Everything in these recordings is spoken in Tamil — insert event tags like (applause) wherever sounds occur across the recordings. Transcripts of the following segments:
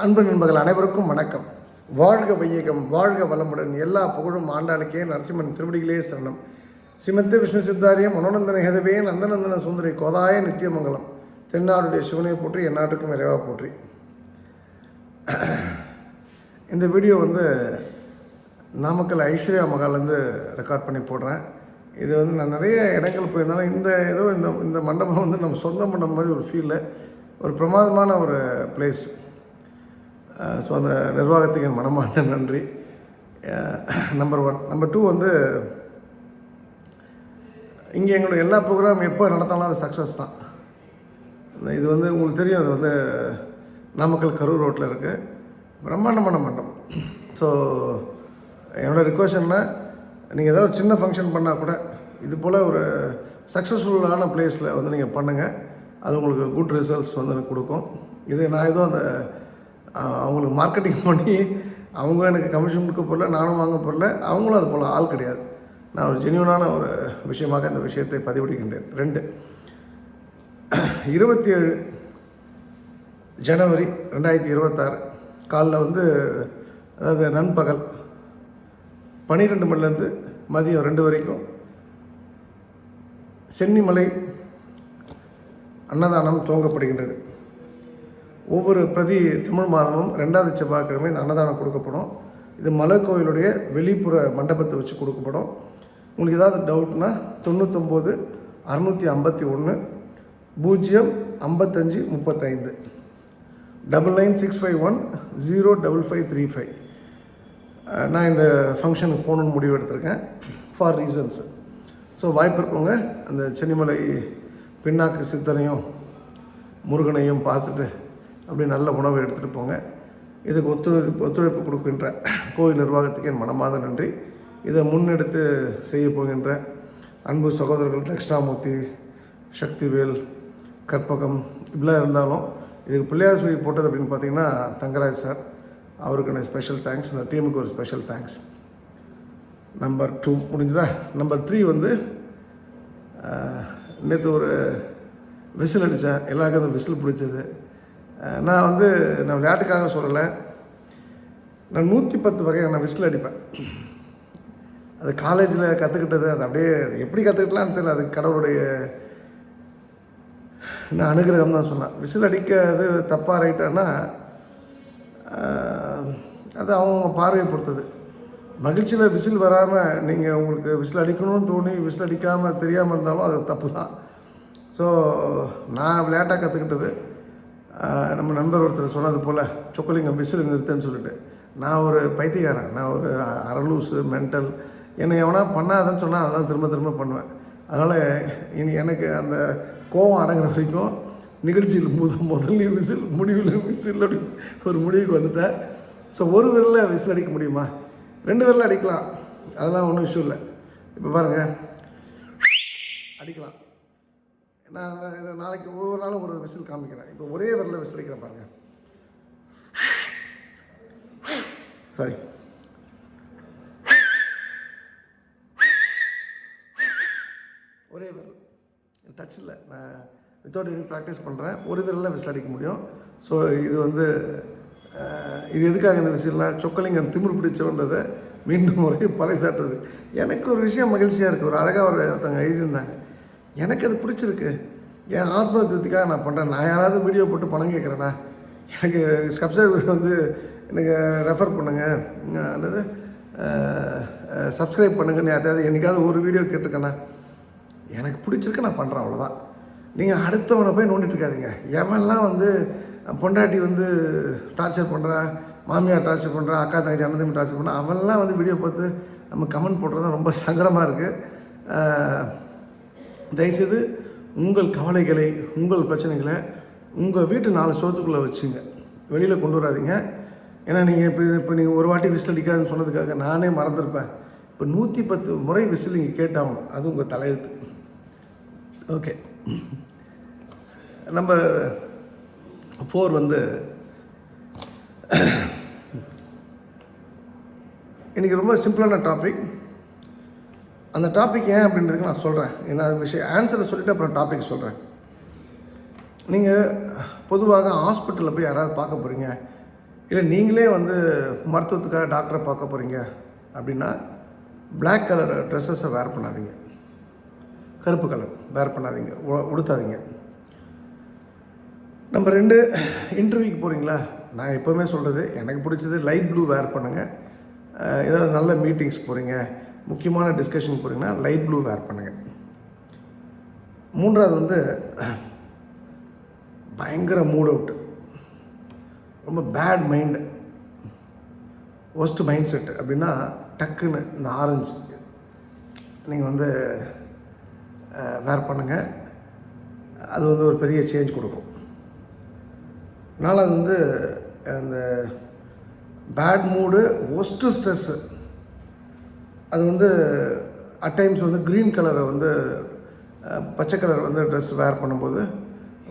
அன்பு நண்பர்கள் அனைவருக்கும் வணக்கம். வாழ்க வையகம் வாழ்க வளமுடன். எல்லா புகழும் ஆண்டாளுக்கே நரசிம்மன் திருவடிகளே சரணம். சிமத்து விஷ்ணு சித்தாரியம் மனோநந்தன ஹெதவே நந்தநந்தன சுந்தரி கோதாய நித்தியமங்கலம் தென்னாடுடைய சிவனை போற்றி எந்நாட்டுக்கும் நிறைவாக போற்றி. இந்த வீடியோ வந்து நாமக்கல் ஐஸ்வர்யா மகாலேருந்து ரெக்கார்ட் பண்ணி போடுறேன். இது வந்து நான் நிறைய இடங்கள் போயிருந்தாலும் இந்த ஏதோ இந்த இந்த மண்டபம் வந்து நம்ம சொந்த மண்டபம் மாதிரி ஒரு ஃபீலில் ஒரு பிரமாதமான ஒரு பிளேஸ் ஸோ அந்த நிர்வாகத்துக்கு என் மனமார்ந்த நன்றி. நம்பர் ஒன் நம்பர் டூ வந்து இங்கே எங்களோட எல்லா ப்ரோக்ராம் எப்போ நடத்தாலும் அது சக்ஸஸ் தான். இது வந்து உங்களுக்கு தெரியும் அது வந்து நாமக்கல் கரூர் ரோட்டில் இருக்குது பிரம்மாண்டமான மண்டபம் ஸோ என்னோடய ரிக்வஸ்ட் நீங்கள் ஏதாவது சின்ன ஃபங்க்ஷன் பண்ணால் கூட இது போல் ஒரு சக்ஸஸ்ஃபுல்லான பிளேஸில் வந்து நீங்கள் பண்ணுங்கள் அது உங்களுக்கு குட் ரிசல்ட்ஸ் வந்து எனக்கு கொடுக்கும். இது நான் ஏதோ அந்த அவங்களுக்கு மார்க்கெட்டிங் பண்ணி அவங்க எனக்கு கமிஷன் கொடுக்க போடல நானும் வாங்க போடல அவங்களும் அது போல் ஆள் கிடையாது. நான் ஒரு ஜென்யூனான ஒரு விஷயமாக அந்த விஷயத்தை பதிவிடுகின்றேன். ரெண்டு இருபத்தி ஏழு ஜனவரி ரெண்டாயிரத்தி இருபத்தாறு காலைல வந்து அதாவது நண்பகல் பன்னிரெண்டு மணிலேருந்து மதியம் ரெண்டு வரைக்கும் சென்னிமலை அன்னதானம் துவங்கப்படுகின்றது. ஒவ்வொரு பிரதி தமிழ் மாதமும் ரெண்டாவது செவ்வாய்க்கிழமை அன்னதானம் கொடுக்கப்படும். இது மலை கோயிலுடைய வெளிப்புற மண்டபத்தை வச்சு கொடுக்கப்படும். உங்களுக்கு ஏதாவது டவுட்னா தொண்ணூத்தொம்பது அறுநூற்றி ஐம்பத்தி ஒன்று பூஜ்ஜியம் ஐம்பத்தஞ்சு முப்பத்தைந்து. Double nine six five one zero double five three five. நான் இந்த ஃபங்க்ஷனுக்கு போகணுன்னு முடிவு எடுத்திருக்கேன். For reasons. ஸோ வாய்ப்பு இருக்கவங்க அந்த சென்னிமலை பின்னாக்கு சித்தனையும் முருகனையும் பார்த்துட்டு அப்படி நல்ல உணவை எடுத்துகிட்டு போங்க. இதுக்கு ஒத்துழைப்பு ஒத்துழைப்பு கொடுக்கின்ற கோயில் நிர்வாகத்துக்கு என் மனமாத நன்றி. இதை முன்னெடுத்து செய்ய போகின்ற அன்பு சகோதரர்கள் தக்ஷணாமூர்த்தி சக்திவேல் கற்பகம் இப்படிலாம் இருந்தாலும் இதுக்கு பிள்ளையார் சுவை போட்டது அப்படின்னு பார்த்தீங்கன்னா தங்கராஜ் சார். அவருக்கு எனக்கு ஸ்பெஷல் தேங்க்ஸ் இந்த டீமுக்கு ஒரு ஸ்பெஷல் தேங்க்ஸ் நம்பர் டூ முடிஞ்சுதா? நம்பர் த்ரீ வந்து நேற்று ஒரு விசில் அடித்தேன் எல்லாருக்கும் அந்த விசில் பிடிச்சது. நான் வந்து நான் விளையாட்டுக்காக சொல்லலை. நான் நூற்றி பத்து வகையான விசில் அடிப்பேன். அது காலேஜில் கற்றுக்கிட்டது அது அப்படியே எப்படி கற்றுக்கிட்டலான்னு தெரியல. அது கடவுளுடைய நான் அனுகிரகம் தான் சொன்னேன். விசில் அடிக்கிறது தப்பாக ரைட்டானா அது அவங்க பார்வையை பொறுத்தது. மகிழ்ச்சியில் விசில் வராமல் நீங்கள் உங்களுக்கு விசில் அடிக்கணும்னு தோணி விசில் அடிக்காமல் தெரியாமல் இருந்தாலும் அது தப்பு தான். ஸோ நான் விளையாட்டாக கற்றுக்கிட்டது நம்ம நண்பர் ஒருத்தர் சொன்னது போல் சொக்கலிங்கம் விசில் நிறுத்தன்னு சொல்லிட்டு. நான் ஒரு பைத்தியக்காரன். நான் ஒரு அரலூசு மென்டல் என்னை எவனா பண்ணாதன்னு சொன்னால் அதான் திரும்ப திரும்ப பண்ணுவேன். அதனால் இனி எனக்கு அந்த கோவம் அடங்குற வரைக்கும் நிகழ்ச்சியில் முத முதல்ல விசில் முடிவில் விசில் அப்படி ஒரு முடிவுக்கு வந்துட்டேன். ஸோ ஒரு விரலில் விசில் அடிக்க முடியுமா? ரெண்டு விரலில் அடிக்கலாம். அதெல்லாம் ஒன்றும் இஷ்யூ இல்லை. இப்போ பாருங்கள் அடிக்கலாம். நான் இதை நாளைக்கு ஒவ்வொரு நாளும் ஒரு விசில் காமிக்கிறேன். இப்போ ஒரே விரலில் விசில் வைக்கிறேன் பாருங்கள் சாரி. ஒரே விரல். டச் இல்லை. நான் வித்தவுட் எனி ப்ராக்டிஸ் பண்ணுறேன் ஒரு விரலில் விசில் அடிக்க முடியும். ஸோ இது வந்து இது எதுக்காக இந்த விஷயம்லாம் சொக்கலிங்கம் திமிர் பிடிச்சவன்றதை மீண்டும் ஒரே பறைசாட்டுறது எனக்கு ஒரு விஷயம் மகிழ்ச்சியாக இருக்குது ஒரு அழகாக ஒரு ஒருத்தவங்க எழுதியிருந்தாங்க. எனக்கு அது பிடிச்சிருக்கு. என் ஆத்ம நான் பண்ணுறேன் நான் யாராவது வீடியோ போட்டு பணம் கேட்குறேன்னா எனக்கு சப்ஸ்கிரைபர் வந்து எனக்கு ரெஃபர் பண்ணுங்கள் அல்லது சப்ஸ்கிரைப் பண்ணுங்கன்னு யார்ட்டையாவது என்றைக்காவது ஒரு வீடியோ கேட்டிருக்கேண்ணா எனக்கு பிடிச்சிருக்கு நான் பண்ணுறேன் அவ்வளோதான் நீங்கள் அடுத்தவனை போய் நோண்டிட்டு இருக்காதீங்க. எவன்லாம் வந்து பொண்டாட்டி வந்து டார்ச்சர் பண்ணுறா மாமியார் டார்ச்சர் பண்ணுறா அக்கா தங்கச்சி அண்ணன் தம்பி டார்ச்சர் பண்ணுறா அவன்லாம் வந்து வீடியோ பார்த்து நம்ம கமெண்ட் போடுறது தான் ரொம்ப சங்கடமாக இருக்குது தயவுசெய்து உங்கள் கவலைகளை உங்கள் பிரச்சனைகளை உங்கள் வீட்டு நாலு சோத்துக்குள்ளே வச்சுங்க. வெளியில் கொண்டு வராதீங்க. ஏன்னா நீங்கள் இப்போ இப்போ நீங்கள் ஒரு வாட்டி விசில் அடிக்காதுன்னு சொன்னதுக்காக நானே மறந்துருப்பேன். இப்போ நூற்றி பத்து முறை விசில் நீங்கள் கேட்டாகணும். அது உங்கள் தலையெழுத்து. ஓகே. நம்பர் ஃபோர் வந்து இன்றைக்கி ரொம்ப சிம்பிளான டாபிக் அந்த டாபிக் ஏன் அப்படின்றதுக்கு நான் சொல்கிறேன் ஏன்னா அது விஷயம் ஆன்சரை சொல்லிவிட்டு அப்புறம் டாபிக் சொல்கிறேன் நீங்கள் பொதுவாக ஹாஸ்பிட்டலில் போய் யாராவது பார்க்க போகிறீங்க இல்லை நீங்களே வந்து மருத்துவத்துக்காக டாக்டரை பார்க்க போகிறீங்க அப்படின்னா பிளாக் கலர் ட்ரெஸ்ஸஸை வேர் பண்ணாதீங்க. கருப்பு கலர் வேர் பண்ணாதீங்க. உடுத்தாதீங்க. நம்ம ரெண்டு இன்டர்வியூக்கு போகிறீங்களா நான் எப்போவுமே சொல்கிறது எனக்கு பிடிச்சது லைட் ப்ளூ வேர் பண்ணுங்கள் ஏதாவது நல்ல மீட்டிங்ஸ் போகிறீங்க முக்கியமான டிஸ்கஷன் போகிறீங்கன்னா லைட் ப்ளூ வேர் பண்ணுங்கள் மூன்றாவது வந்து பயங்கர மூட் அவுட் ரொம்ப bad mind worst mindset அப்படின்னா டக்குன்னு இந்த ஆரஞ்சு நீங்கள் வந்து வேர் பண்ணுங்கள் அது வந்து ஒரு பெரிய சேஞ்ச் கொடுக்கும். நாலாவது வந்து அந்த பேட் மூடு ஒஸ்ட்டு ஸ்ட்ரெஸ்ஸு அது வந்து அட் டைம்ஸ் வந்து க்ரீன் கலரை வந்து பச்சை கலர் வந்து ட்ரெஸ் வேர் பண்ணும்போது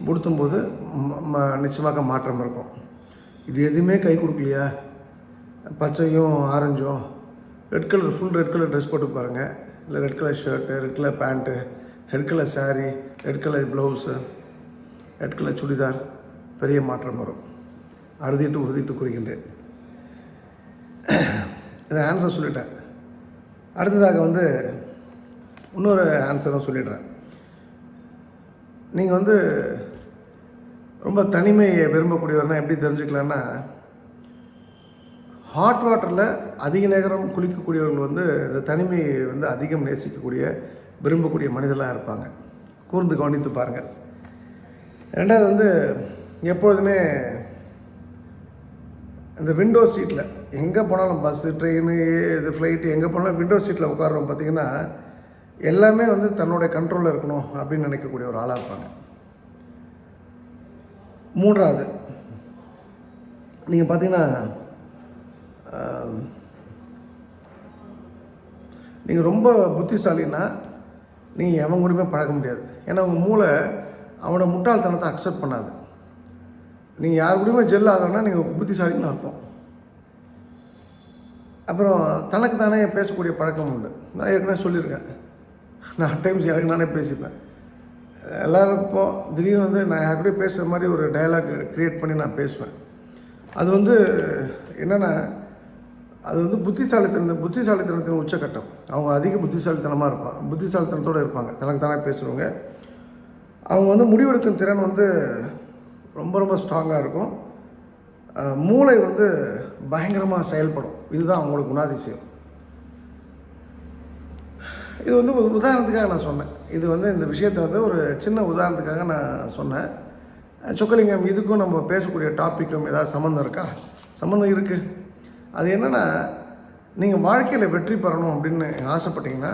உடுத்தும்போது ம- ம- நிச்சயமாக மாற்றம் இருக்கும். இது எதுவுமே கை கொடுக்கலையா. பச்சையும் ஆரஞ்சும் red colour full red colour dress போட்டு பாருங்கள் இல்லை red colour shirt red colour pant red colour saree red colour blouse red colour churidar பெரிய மாற்றம் வரும். அறுதிட்டு உறுதிட்டு குறிக்கின்றேன் இதை ஆன்சர் சொல்லிட்டேன். அடுத்ததாக வந்து இன்னொரு ஆன்சரும் சொல்லிடுறேன். நீங்கள் வந்து ரொம்ப தனிமையை விரும்பக்கூடியவர்னா எப்படி தெரிஞ்சுக்கலான்னா ஹாட் வாட்டரில் அதிக நேரம் குளிக்கக்கூடியவர்கள் வந்து இந்த தனிமையை வந்து அதிகம் நேசிக்கக்கூடிய விரும்பக்கூடிய மனிதர்களாக இருப்பாங்க. கூர்ந்து கவனித்து பாருங்கள். ரெண்டாவது வந்து எப்பொழுதுமே இந்த விண்டோ சீட்டில் எங்கே போனாலும் பஸ்ஸு ட்ரெயின் இது ஃப்ளைட்டு எங்கே போனாலும் விண்டோ சீட்டில் உட்கார்றோம் பார்த்தீங்கன்னா எல்லாமே வந்து தன்னுடைய கண்ட்ரோலில் இருக்கணும் அப்படின்னு நினைக்கக்கூடிய ஒரு ஆளாக இருப்பாங்க. மூன்றாவது நீங்கள் பார்த்தீங்கன்னா நீங்கள் ரொம்ப புத்திசாலின்னா நீங்கள் எவன் கூடயுமே பழக முடியாது. ஏன்னா உங்கள் மூளை அவனோட முட்டாள்தனத்தை அக்செப்ட் பண்ணாது. நீங்கள் யார் கூடயுமே ஜெல் ஆகணும்னா நீங்கள் புத்திசாலின்னு அர்த்தம். அப்புறம் தனக்கு தானே பேசக்கூடிய பழக்கம் உண்டு. நான் ஏற்கனவே சொல்லியிருக்கேன். நான் டைம்ஸ் எனக்கு நானே பேசிப்பேன். எல்லோரும் இப்போ திடீர்னு வந்து நான் யார் கூட பேசுகிற மாதிரி ஒரு டயலாக் க்ரியேட் பண்ணி நான் பேசுவேன். அது வந்து என்னென்னா அது வந்து புத்திசாலித்தனம் புத்திசாலித்தனத்தின் உச்சக்கட்டம் அவங்க அதிக புத்திசாலித்தனமாக இருப்பாங்க. புத்திசாலித்தனத்தோடு இருப்பாங்க. தனக்கு தானே பேசுகிறவங்க அவங்க வந்து முடிவெடுக்கும் திறன் வந்து ரொம்ப ரொம்ப ஸ்ட்ராங்காக இருக்கும். மூளை வந்து பயங்கரமாக செயல்படும். இதுதான் அவங்களுக்கு குணாதிசயம். இது வந்து ஒரு உதாரணத்துக்காக நான் சொன்னேன். இது வந்து இந்த விஷயத்தை வந்து ஒரு சின்ன உதாரணத்துக்காக நான் சொன்னேன். சொக்கலிங்கம் இதுக்கும் நம்ம பேசக்கூடிய டாப்பிக்கும் ஏதாவது சம்மந்தம் இருக்கா? சம்மந்தம் இருக்குது அது என்னென்னா நீங்கள் வாழ்க்கையில் வெற்றி பெறணும் அப்படின்னு ஆசைப்பட்டீங்கன்னா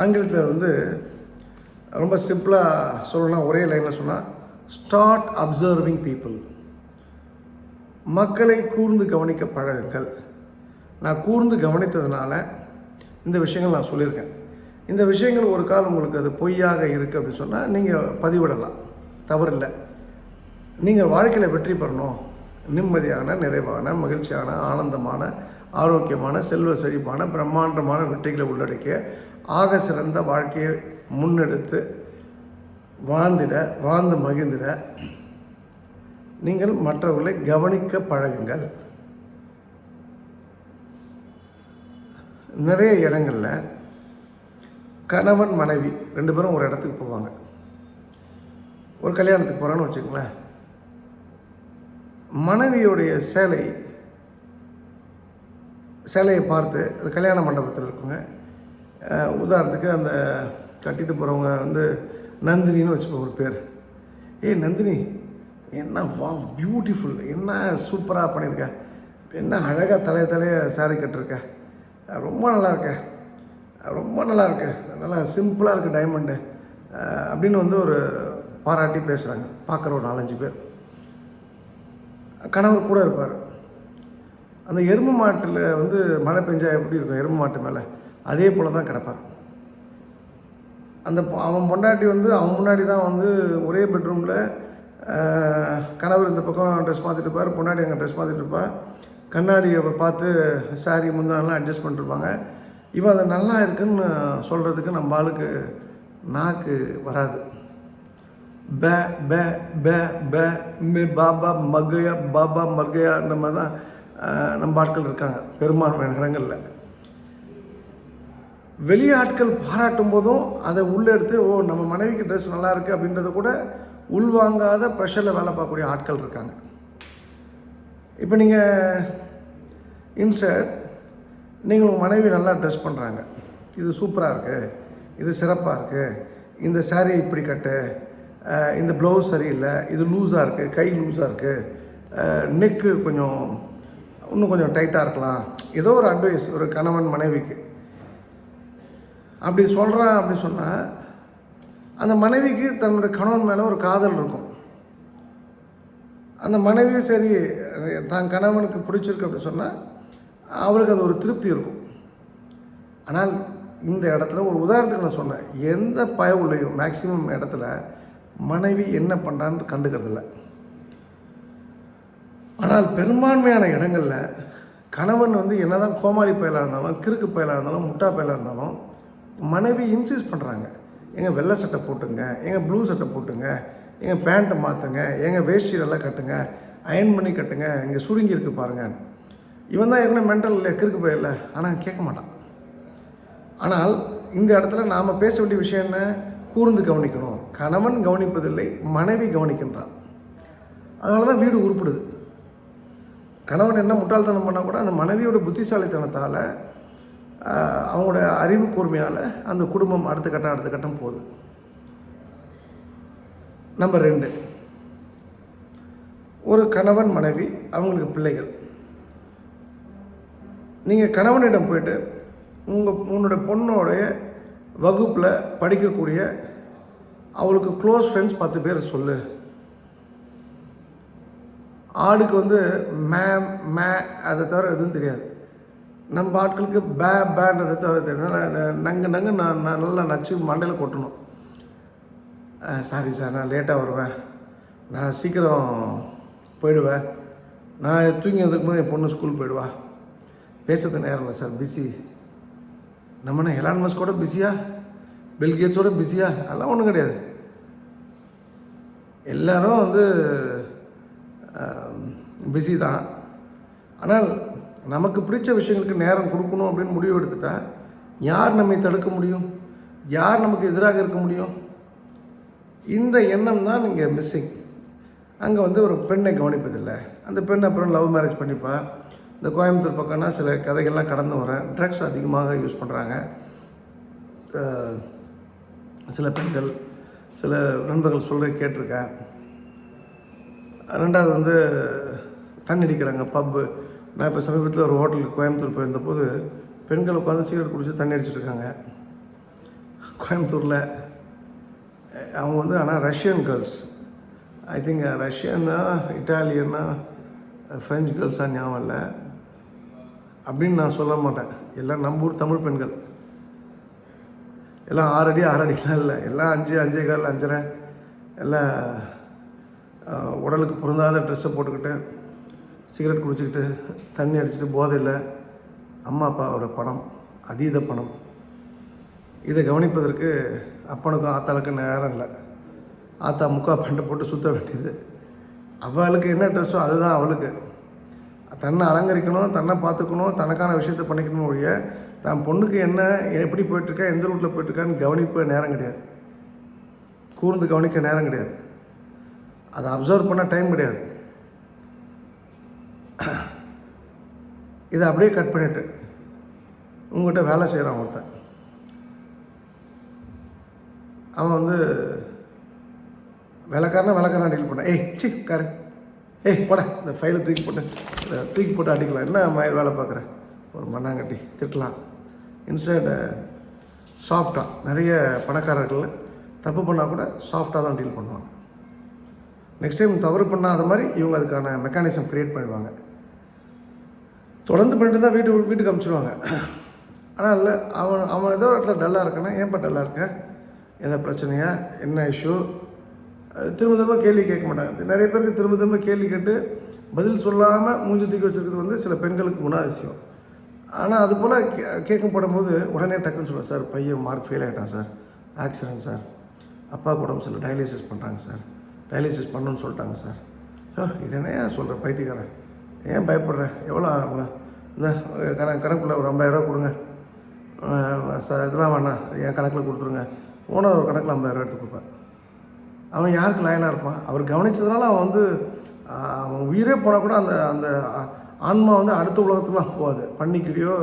ஆங்கிலத்தில் வந்து ரொம்ப சிம்பிளாக சொல்லலாம் ஒரே லைனில் சொன்னால் ஸ்டார்ட் அப்சர்விங் பீப்புள் மக்களை கூர்ந்து கவனிக்க பழகுங்கள். நான் கூர்ந்து கவனித்ததுனால இந்த விஷயங்கள் நான் சொல்லியிருக்கேன். இந்த விஷயங்கள் ஒரு காலம் உங்களுக்கு அது பொய்யாக இருக்குது அப்படின்னு சொன்னால் நீங்கள் பதிவிடலாம். தவறில்லை. நீங்கள் வாழ்க்கையில் வெற்றி பெறணும். நிம்மதியான நிறைவான மகிழ்ச்சியான ஆனந்தமான ஆரோக்கியமான செல்வ செழிப்பான பிரம்மாண்டமான வெற்றிகளை உள்ளடக்கிய ஆக சிறந்த வாழ்க்கையை முன்னெடுத்து வாழ்ந்திட வாழ்ந்து மகிழ்ந்திட நீங்கள் மற்றவர்களை கவனிக்க பழகுங்கள். நிறைய இடங்களில் கணவன் மனைவி ரெண்டு பேரும் ஒரு இடத்துக்கு போவாங்க. ஒரு கல்யாணத்துக்கு போகிறான்னு வச்சுக்கோங்களேன். மனைவியுடைய சேலை சேலையை பார்த்து அது கல்யாண மண்டபத்தில் இருக்குங்க. உதாரணத்துக்கு அந்த கட்டிட்டு போகிறவங்க வந்து நந்தினின்னு வச்சுக்கோ ஒரு பேர். ஏய் நந்தினி என்ன வா பியூட்டிஃபுல் என்ன சூப்பராக பண்ணியிருக்க என்ன அழகாக தலைய தலையை saree கட்டிருக்க? ரொம்ப நல்லா இருக்க. ரொம்ப நல்லா இருக்கு. நல்லா சிம்பிளாக இருக்குது டைமண்டு அப்படின்னு வந்து ஒரு பாராட்டி பேசுகிறாங்க பார்க்குற ஒரு நாலஞ்சு பேர். கணவர் கூட இருப்பார். அந்த எருமை மாட்டில் வந்து மழை பெஞ்சால் எப்படி இருக்கும்? எரும மாட்டு மேலே. அதே போல் தான் கிடப்பார். அந்த பொ- அவன் பொண்டாட்டி வந்து அவன் முன்னாடி தான் வந்து ஒரே பெட்ரூமில் கணவர் இந்த பக்கம் ட்ரெஸ் மாற்றிட்டு இருப்பார் பொண்டாட்டி அங்கே ட்ரெஸ் மாற்றிட்டு இருப்பா. கண்ணாடியை பார்த்து சாரி முந்தானெலாம் அட்ஜஸ்ட் பண்ணிருப்பாங்க இவன் அது நல்லா இருக்குன்னு சொல்கிறதுக்கு நம்ம ஆளுக்கு நாக்கு வராது. பே பே பே பே மே பாபா மகையா பாபா மர்கையா அந்த மாதிரி தான் நம்ம ஆட்கள் இருக்காங்க பெரும்பான்மையான இடங்களில். வெளி ஆட்கள் பாராட்டும் போதும் அதை உள்ளே எடுத்து ஓ நம்ம மனைவிக்கு ட்ரெஸ் நல்லா இருக்குது அப்படின்றத கூட உள்வாங்காத ப்ரெஷரில் வேலை பார்க்கக்கூடிய ஆட்கள் இருக்காங்க. இப்போ நீங்கள் இன்சர்ட் நீங்கள் உங்கள் மனைவி நல்லா ட்ரெஸ் பண்ணுறாங்க இது சூப்பராக இருக்குது இது சிறப்பாக இருக்குது இந்த saree இப்படி கட்டு. இந்த ப்ளவுஸ் சரியில்லை. இது லூஸாக இருக்குது கை லூஸாக இருக்குது நெக்கு கொஞ்சம் இன்னும் கொஞ்சம் டைட்டாக இருக்கலாம். ஏதோ ஒரு அட்வைஸ் ஒரு கணவன் மனைவிக்கு. அப்படி சொல்கிறான் அப்படி சொன்னால் அந்த மனைவிக்கு தன்னுடைய கணவன் மேலே ஒரு காதல் இருக்கும். அந்த மனைவி சரி தான் கணவனுக்கு பிடிச்சிருக்கு அப்படின்னு சொன்னால் அவளுக்கு அது ஒரு திருப்தி இருக்கும். ஆனால் இந்த இடத்துல ஒரு உதாரணத்துக்கு நான் சொன்னேன். எந்த பய உள்ளையும் மேக்சிமம் இடத்துல மனைவி என்ன பண்ணுறான்னு கண்டுக்கிறது இல்லை. ஆனால் பெரும்பான்மையான இடங்களில் கணவன் வந்து என்னதான் கோமாளி பயலாக இருந்தாலும் கிறுக்கு பயலாக இருந்தாலும் முட்டா பயலாக இருந்தாலும் மனைவி இன்சீஸ் பண்ணுறாங்க எங்கள் வெள்ளை சட்டை போட்டுங்க எங்கள் ப்ளூ சட்டை போட்டுங்க எங்கள் பேண்ட்டை மாற்றுங்க எங்கள் வேஷ்டி கட்டுங்க அயன் பண்ணி கட்டுங்க இங்கே சுருங்கி இருக்கு பாருங்கள் இவன் தான் ஏற்கனவே மென்டல் இல்லை கிறுக்கு போயிடல ஆனால் கேட்க மாட்டான். ஆனால் இந்த இடத்துல நாம் பேச வேண்டிய விஷயம் என்ன? கூர்ந்து கவனிக்கணும். கணவன் கவனிப்பதில்லை மனைவி கவனிக்கின்றான். அதனால தான் வீடு உருப்படுது. கணவன் என்ன முட்டாள்தனம் பண்ணால் கூட அந்த மனைவியோட புத்திசாலித்தனத்தால் அவங்களோட அறிவு கூர்மையால் அந்த குடும்பம் அடுத்த கட்டம் அடுத்த கட்டம் போகுது. நம்பர் ரெண்டு. ஒரு கணவன் மனைவி அவங்களுக்கு பிள்ளைகள். நீங்கள் கணவனிடம் போயிட்டு உங்கள் உன்னோட பொண்ணோடைய வகுப்பில் படிக்கக்கூடிய அவளுக்கு க்ளோஸ் ஃப்ரெண்ட்ஸ் பத்து பேர் சொல்லு. ஆடுக்கு வந்து மே மே அதை தவிர எதுவும் தெரியாது. நம்ம ஆட்களுக்கு பே பேன்றதை தவிர நங்கு நங்கு நான் நல்லா நச்சு மண்டையில் கொட்டணும். சாரி சார் நான் லேட்டாக வருவேன். நான் சீக்கிரம் போயிடுவேன். நான் தூங்கி வந்ததுக்கு முன்னாடி என் பொண்ணு ஸ்கூல் போயிடுவா. பேசுறது நேரம் இல்லை சார் பிஸி நம்மனா ஹெலான் எலான் மஸ்கோட பிஸியா பில்கேட்ஸோட பிஸியா அதெல்லாம் ஒன்றும் கிடையாது. எல்லாரும் வந்து பிஸி தான். ஆனால் நமக்கு பிடிச்ச விஷயங்களுக்கு நேரம் கொடுக்கணும் அப்படின்னு முடிவு எடுத்துட்டா யார் நம்மை தடுக்க முடியும்? யார் நமக்கு எதிராக இருக்க முடியும்? இந்த எண்ணம் தான் இங்கே மிஸ்ஸிங் அங்கே வந்து ஒரு பெண்ணை கவனிப்பதில்லை. அந்த பெண் அப்புறம் லவ் மேரேஜ் பண்ணிப்பா. இந்த கோயம்புத்தூர் பக்கம்னா சில கதைகள்லாம் கடந்து வரேன் ட்ரக்ஸ் அதிகமாக யூஸ் பண்ணுறாங்க சில பெண்கள் சில நண்பர்கள் சொல்ல கேட்டிருக்கேன். ரெண்டாவது வந்து தண்ணி அடிக்கிறாங்க பப்பு நான் இப்போ சமீபத்தில் ஒரு ஹோட்டலுக்கு கோயம்புத்தூர் போயிருந்தபோது பெண்கள் உட்காந்து சிகரெட் குடிச்சு தண்ணி அடிச்சிட்டு கோயம்புத்தூரில் அவங்க வந்து ஆனால் ரஷ்யன் கேர்ள்ஸ் ஐ திங்க் ரஷ்யன்னா இட்டாலியன்னா ஃப்ரெஞ்ச் கேர்ள்ஸாக ஞாபகம் இல்லை. அப்படின்னு நான் சொல்ல மாட்டேன். எல்லாம் நம்ம ஊர் தமிழ் பெண்கள். எல்லாம் ஆறு அடி ஆறு இல்லை. எல்லாம் அஞ்சு அஞ்சே கால் அஞ்சரை. எல்லாம் உடலுக்கு பொருந்தாத ட்ரெஸ்ஸை போட்டுக்கிட்டு சிகரெட் குடிச்சிக்கிட்டு தண்ணி அடிச்சுட்டு போதையில் அம்மா அப்பாவோட பணம் அதீத பணம். இதை கவனிப்பதற்கு அப்பனுக்கும் ஆத்தாளுக்கும் நேரம் இல்லை. ஆத்தா முக்கா பண்டை போட்டு சுத்த வேண்டியது. அவளுக்கு என்ன ட்ரெஸ்ஸோ அதுதான் அவளுக்கு. தன்னை அலங்கரிக்கணும் தன்னை பார்த்துக்கணும் தனக்கான விஷயத்த பண்ணிக்கணும் ஒழிய தன் பொண்ணுக்கு என்ன எப்படி போயிட்டுருக்கா எந்த ரூட்டில் போயிட்டுருக்கான்னு கவனிப்ப நேரம் கிடையாது. கூர்ந்து கவனிக்க நேரம் கிடையாது. அதை அப்சர்வ் பண்ண டைம் கிடையாது. (clears throat) இதை அப்படியே கட் பண்ணிட்டு உங்கள்கிட்ட வேலை செய்கிறான் ஒருத்தன். அவன் வந்து விளக்காரனா வேலைக்காரனா டீல் பண்ண ஏய் சி காரு ஏய் போட இந்த ஃபைலை தூக்கி போட்டு தூக்கி போட்டு அடிக்கலாம். என்ன மயில் வேலை பார்க்குறேன் ஒரு மண்ணாங்கட்டி திட்டலாம். இன்ஸ்டன்ட் சாஃப்டாக நிறைய பணக்காரர்கள் தப்பு பண்ணால் கூட சாஃப்டாக தான் டீல் பண்ணுவாங்க. நெக்ஸ்ட் டைம் தவறு பண்ணாத மாதிரி இவங்க அதுக்கான மெக்கானிசம் க்ரியேட் பண்ணிடுவாங்க. தொடர்ந்து பண்ணிட்டு தான் வீட்டு வீட்டுக்கு அனுப்பிச்சிடுவாங்க ஆனால் இல்லை அவன் அவன் ஏதோ ஒரு இடத்துல டல்லாக இருக்கானா? ஏன்ப்பா டல்லாக இருக்க? எந்த பிரச்சனையா? என்ன இஷ்யூ திரும்ப திரும்ப கேள்வி கேட்க மாட்டாங்க. நிறைய பேருக்கு திரும்ப திரும்ப கேள்வி கேட்டு பதில் சொல்லாமல் மூஞ்சி தூக்கி வச்சிருக்கிறது வந்து சில பெண்களுக்கு குணாதிசயம். ஆனால் அது போல் கேட்கும் போடும்போது உடனே டக்குன்னு சொல்லுவேன் சார் பையன் மார்க் ஃபெயில் ஆகிட்டான் சார். Accident sir. அப்பா உடம்பு சில டயாலிசிஸ் பண்ணுறாங்க சார். டயாலிசிஸ் பண்ணணும்னு சொல்லிட்டாங்க சார். இதனையா சொல்கிற பைத்தியக்காரன்? ஏன் பயப்படுறேன் எவ்வளோ ஆகும்? இந்த கணக்கு கணக்குள்ள ஒரு ஐம்பதாயிரரூவா கொடுங்க. ச இதெல்லாம் வேணாம் என் கணக்கில் கொடுத்துருங்க. ஓனர் ஒரு கணக்கில் ஐம்பதாயிரரூவா எடுத்து கொடுப்பேன் அவன் யாருக்கு லயனாக இருப்பான்? அவர் கவனித்ததுனால அவன் வந்து அவன் உயிரே போனால் கூட அந்த அந்த ஆன்மா வந்து அடுத்த உலகத்துக்குலாம் போகாது. பன்னிக்கிட்டயோ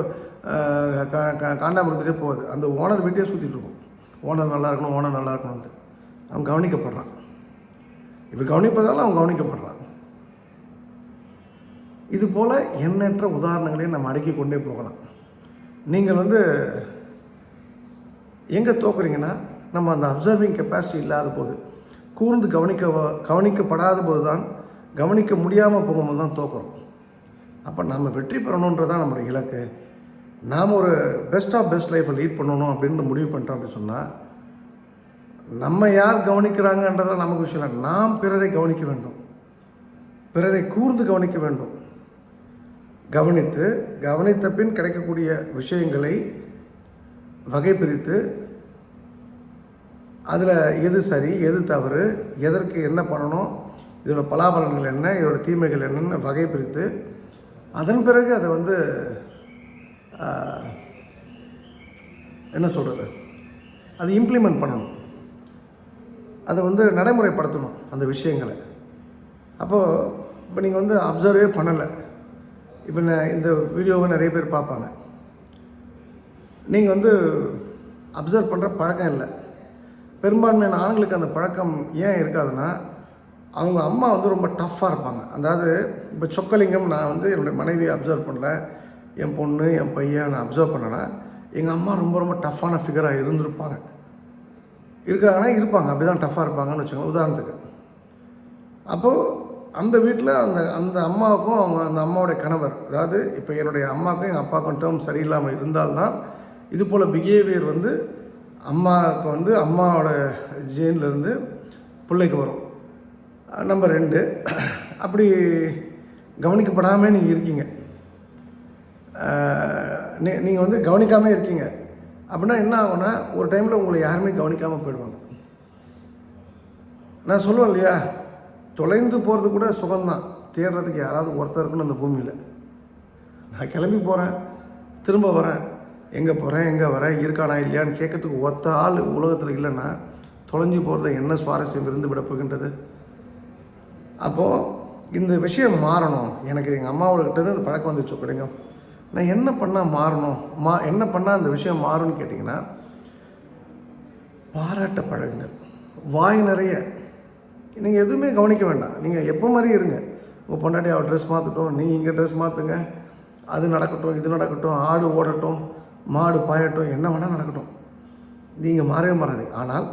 கா- கா- காண்டாமிருத்திலே போகாது. அந்த ஓனர் வீட்டையே சுற்றிட்டு இருக்கும். ஓனர் நல்லா இருக்கணும் ஓனர் நல்லா இருக்கணும்ட்டு அவன் கவனிக்கப்படுறான். இவர் கவனிப்பதால அவன் கவனிக்கப்படுறான். இது போல் எண்ணற்ற உதாரணங்களையும் நம்ம அடுக்கி கொண்டே போகலாம். நீங்கள் வந்து எங்கே தோக்குறீங்கன்னா நம்ம அந்த அப்சர்விங் கெப்பாசிட்டி இல்லாத போது கூர்ந்து கவனிக்க கவனிக்கப்படாத போது தான் கவனிக்க முடியாமல் போகும்போது தான் தோக்குறோம். அப்போ நம்ம வெற்றி பெறணுன்றதான் நம்மளுடைய இலக்கு. நாம் ஒரு பெஸ்ட் ஆஃப் பெஸ்ட் லைஃப்பை லீட் பண்ணணும் அப்படின்னு முடிவு பண்ணுறோம் அப்படின்னு சொன்னால் நம்ம யார் கவனிக்கிறாங்கன்றதான் நமக்கு விஷயம் இல்லை. நாம் பிறரை கவனிக்க வேண்டும். பிறரை கூர்ந்து கவனிக்க வேண்டும். கவனித்து கவனித்த பின் கிடைக்கக்கூடிய விஷயங்களை வகை பிரித்து அதில் எது சரி எது தவறு எதற்கு என்ன பண்ணணும் இதோட பலாபலன்கள் என்ன இதோட தீமைகள் என்னென்னு வகை பிரித்து அதன் பிறகு அதை வந்து என்ன சொல்கிறது அது இம்ப்ளிமெண்ட் பண்ணணும். அதை வந்து நடைமுறைப்படுத்தணும் அந்த விஷயங்களை. அப்போது இப்போ நீங்கள் வந்து அப்சர்வே பண்ணலை. இப்போ நான் இந்த வீடியோவை நிறைய பேர் பார்ப்பாங்க. நீங்கள் வந்து அப்சர்வ் பண்ணுற பழக்கம் இல்லை. பெரும்பான்மையான ஆண்களுக்கு அந்த பழக்கம் ஏன் இருக்காதுன்னா அவங்க அம்மா வந்து ரொம்ப டஃப்பாக இருப்பாங்க. அதாவது இப்போ சொக்கலிங்கம் நான் வந்து என்னுடைய மனைவியை அப்சர்வ் பண்ணல. என் பொண்ணு என் பையன் நான் அப்சர்வ் பண்ணேன்னா எங்கள் அம்மா ரொம்ப ரொம்ப டஃப்பான ஃபிகராக இருந்திருப்பாங்க. இருக்கிறாங்கன்னா இருப்பாங்க. அப்படி தான் டஃப்பாக இருப்பாங்கன்னு வச்சுக்கோங்க. உதாரணத்துக்கு. அப்போது அந்த வீட்டில் அந்த அந்த அம்மாவுக்கும் அவங்க அந்த அம்மாவுடைய கணவர் அதாவது இப்போ என்னுடைய அம்மாவுக்கும் எங்கள் அப்பாவுக்கும் டேர்ம் சரியில்லாமல் இருந்தால்தான் இது போல் பிஹேவியர் வந்து அம்மாவுக்கு வந்து அம்மாவோட ஜேன்லேருந்து பிள்ளைக்கு வரும். நம்பர் ரெண்டு. அப்படி கவனிக்கப்படாமல் நீங்கள் இருக்கீங்க. நீ நீங்கள் வந்து கவனிக்காமல் இருக்கீங்க. அப்படின்னா என்ன ஆகும்னா ஒரு டைமில் உங்களை யாருமே கவனிக்காமல் போயிடுவாங்க. நான் சொல்லுவேன் இல்லையா? தொலைந்து போகிறது கூட சுகம்தான். தேடுறதுக்கு யாராவது ஒருத்தர் இருக்கணும் அந்த பூமியில். நான் கிளம்பி போகிறேன் திரும்ப வரேன். எங்கே போகிறேன் எங்கே வரேன் இருக்கானா இல்லையான்னு கேட்கறதுக்கு ஒத்த ஆள் உலகத்தில் இல்லைன்னா தொலைஞ்சு போகிறது என்ன சுவாரஸ்யம் இருந்து விட போகின்றது? அப்போது இந்த விஷயம் மாறணும். எனக்கு எங்கள் அம்மாவோடக்கிட்ட இந்த பழக்கம் வந்துச்சு கொடுங்க நான் என்ன பண்ணால் மாறணும்? மா என்ன பண்ணால் அந்த விஷயம் மாறும்னு கேட்டிங்கன்னா பாராட்ட பழகுங்கள். வாய் நிறைய. நீங்கள் எதுவுமே கவனிக்க வேண்டாம். நீங்கள் எப்போ மாதிரி இருங்க. உங்கள் பொண்டாட்டி அவள் ட்ரெஸ் மாற்றட்டும் நீங்கள் இங்கே ட்ரெஸ் மாற்றுங்க அது நடக்கட்டும் இது நடக்கட்டும் ஆடு ஓடட்டும் மாடு பாயட்டும் என்ன வேணால் நடக்கட்டும். நீங்கள் மாறவே மாறாது ஆனால்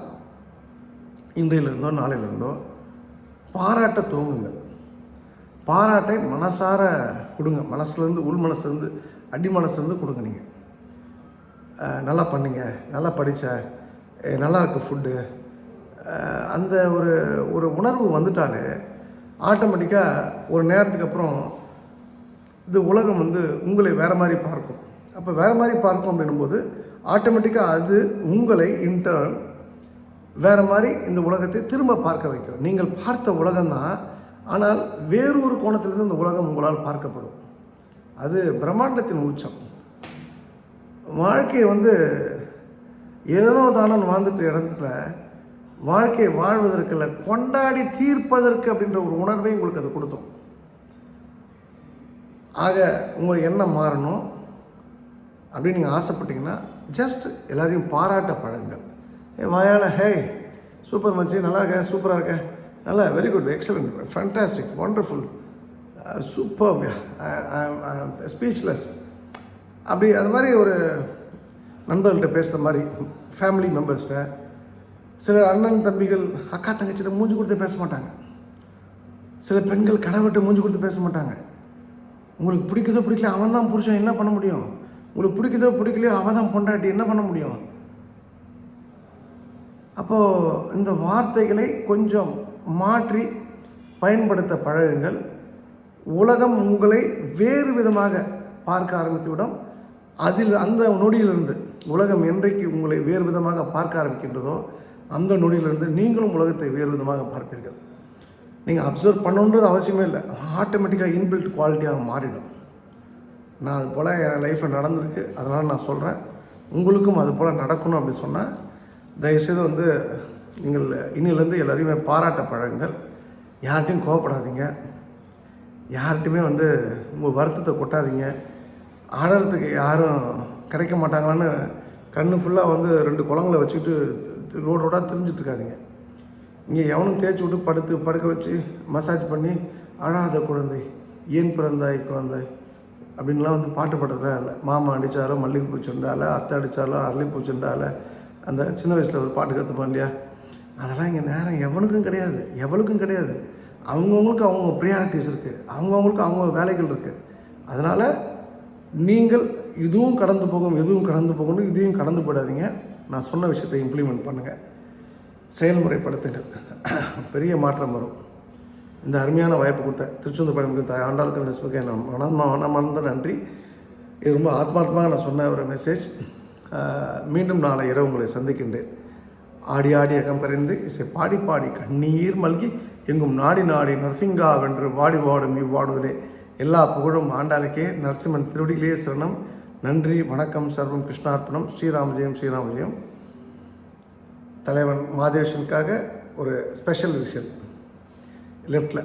இன்றையிலிருந்தோ நாளையிலிருந்தோ பாராட்ட துவங்குங்க பாராட்டை மனசார கொடுங்க. மனசுலேருந்து உள் மனசுலேருந்து அடி மனசுலேருந்து கொடுங்க நீங்கள் நல்லா பண்ணுங்க நல்லா படித்த நல்லா இருக்குது ஃபுட்டு அந்த ஒரு ஒரு உணர்வு வந்துட்டாலே ஆட்டோமேட்டிக்காக ஒரு நேரத்துக்கு அப்புறம் இது உலகம் வந்து உங்களை வேறு மாதிரி பார்க்கும். அப்போ வேறு மாதிரி பார்க்கும் அப்படின்னும்போது ஆட்டோமேட்டிக்காக அது உங்களை இன்டர்ன் வேறு மாதிரி இந்த உலகத்தை திரும்ப பார்க்க வைக்கும். நீங்கள் பார்த்த உலகம்தான் ஆனால் வேறொரு கோணத்திலிருந்து இந்த உலகம் உங்களால் பார்க்கப்படும். அது பிரம்மாண்டத்தின் உச்சம். வாழ்க்கையை வந்து ஏதோ தானன் வாழ்ந்துட்டு இடத்துல வாழ்க்கையை வாழ்வதற்கில்ல கொண்டாடி தீர்ப்பதற்கு அப்படின்ற ஒரு உணர்வை உங்களுக்கு அது கொடுத்தோம். ஆக உங்கள் எண்ணம் மாறணும். அப்படின்னு நீங்கள் ஆசைப்பட்டீங்கன்னா ஜஸ்ட் எல்லாரையும் பாராட்ட பழங்கள் ஏ வாயால ஹே சூப்பர் மச்சி நல்லா இருக்க சூப்பராக இருக்க நல்லா very good excellent fantastic wonderful super speechless அப்படி அது மாதிரி ஒரு நண்பர்கள்ட்ட பேசுகிற மாதிரி ஃபேமிலி மெம்பர்ஸ்கிட்ட சில அண்ணன் தம்பிகள் அக்கா தங்கச்சிட்ட மூஞ்சி கொடுத்து பேச மாட்டாங்க. சில பெண்கள் கணவர்கிட்ட மூஞ்சி கொடுத்து பேச மாட்டாங்க. உங்களுக்கு பிடிக்குதோ பிடிக்கல அவன் தான் புருஷன் என்ன பண்ண முடியும்? உங்களுக்கு பிடிக்குதோ பிடிக்கலையோ அவன் தான் பொண்டாட்டி என்ன பண்ண முடியும்? அப்போது இந்த வார்த்தைகளை கொஞ்சம் மாற்றி பயன்படுத்த பழகுங்கள். உலகம் உங்களை வேறு விதமாக பார்க்க ஆரம்பித்துவிடும் அதில் அந்த நொடியிலிருந்து உலகம் என்றைக்கு உங்களை வேறு விதமாக பார்க்க ஆரம்பிக்கின்றதோ அந்த நொடியிலிருந்து நீங்களும் உலகத்தை வேறு விதமாக பார்ப்பீர்கள். நீங்கள் அப்சர்வ் பண்ணணுன்றது அவசியமே இல்லை. ஆட்டோமேட்டிக்காக இன்பில்ட் குவாலிட்டியாக மாறிடும். நான் அது போல் என் லைஃப்பில் நடந்திருக்கு. அதனால் நான் சொல்கிறேன் உங்களுக்கும் அது போல் நடக்கணும் அப்படின்னு சொன்னால் தயவுசெய்து வந்து நீங்கள் இன்னிலேருந்து எல்லோரையுமே பாராட்ட பழங்கள் யார்கிட்டையும் கோவப்படாதீங்க. யார்கிட்டையுமே வந்து உங்கள் வருத்தத்தை கொட்டாதீங்க. ஆடுறதுக்கு யாரும் கிடைக்க மாட்டாங்களான்னு கண்ணு ஃபுல்லாக வந்து ரெண்டு குளங்களை வச்சுக்கிட்டு ரோடு ரோடாக திரிஞ்சிட்டு இங்கே எவனும் தேய்ச்சி விட்டு படுத்து படுக்க வச்சு மசாஜ் பண்ணி அழாத குழந்தை ஏன் பிறந்தாய் குழந்தை அப்படின்லாம் வந்து பாட்டு பாடுறதா இல்லை. மாமா அடித்தாலும் மல்லிகைப்பூ செண்டால அத்தை அடித்தாலோ அரளிப்பூ செண்டால அந்த சின்ன வயசில் ஒரு பாட்டு கற்றுப்போம் இல்லையா? அதெல்லாம் இங்கே நேரம் எவனுக்கும் கிடையாது. எவளுக்கும் கிடையாது. அவங்கவுங்களுக்கு அவங்க ப்ரியாரிட்டிஸ் இருக்குது அவங்கவுங்களுக்கு அவங்க வேலைகள் இருக்குது அதனால் நீங்கள் இதுவும் கடந்து போகும் எதுவும் கடந்து போகணும் இதையும் கடந்து போடாதீங்க. நான் சொன்ன விஷயத்தை இம்ப்ளிமெண்ட் பண்ணுங்கள் செயல்முறைப்படுத்துங்கள். பெரிய மாற்றம் வரும். இந்த அருமையான வாய்ப்பு கொடுத்த திருச்செந்தூர் பயணம் தாய் ஆண்டாளுக்கு நெஸ்புக்கு என்ன மனமா மனமார்ந்த நன்றி. இது ரொம்ப ஆத்மார்த்தமாக நான் சொன்ன ஒரு மெசேஜ் மீண்டும் நாளை இரவு உங்களை சந்திக்கின்றேன். ஆடி ஆடி அகம்பறிந்து இசை பாடி பாடி கண்ணீர் மல்கி எங்கும் நாடி நாடி நரசிங்கா வென்று வாடி வாடும் இவ்வாடுதலே. எல்லா புகழும் ஆண்டாளுக்கே. நரசிம்மன் திருவடிகளே சரணம். நன்றி வணக்கம் சர்வம் கிருஷ்ணார்ப்பணம் ஸ்ரீராம ஜெயம் ஸ்ரீராம ஜெயம் தலைவன் மாதேஷனுக்காக ஒரு ஸ்பெஷல் விஷயம் லெஃப்டில்